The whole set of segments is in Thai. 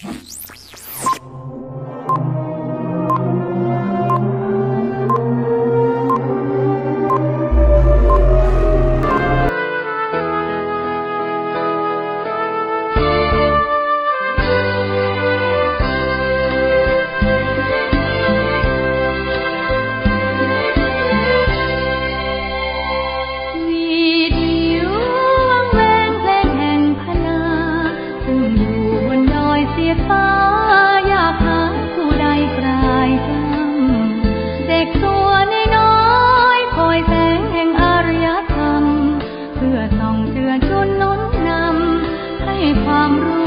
Jeez. เพื่อส่องเจือจุนล้นนำให้ความรู้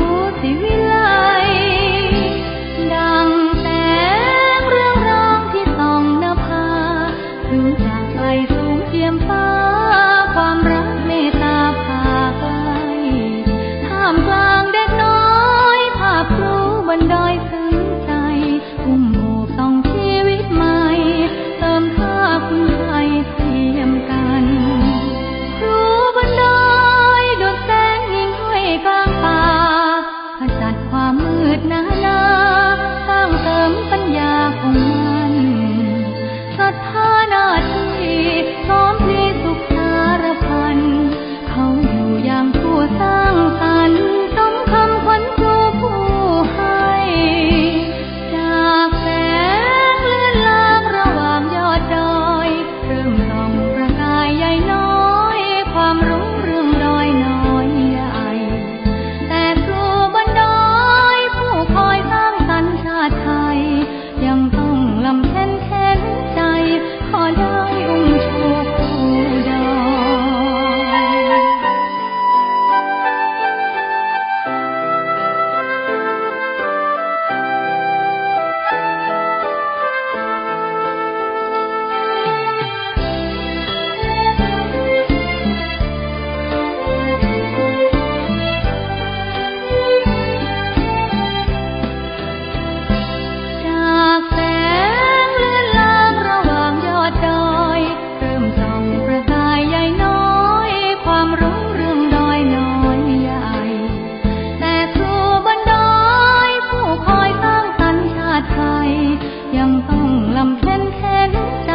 ลำเพนแทนใจ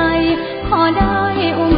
ขอได้อุ้ม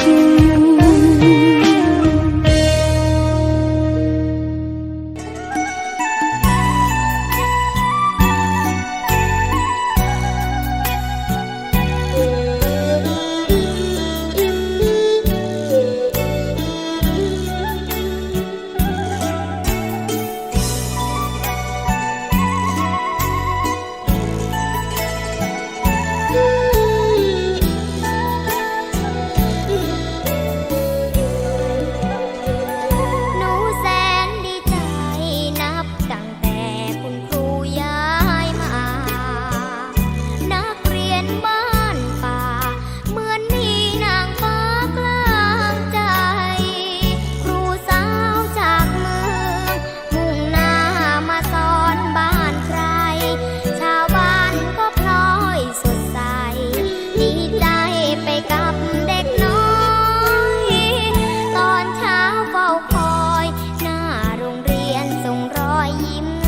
yìm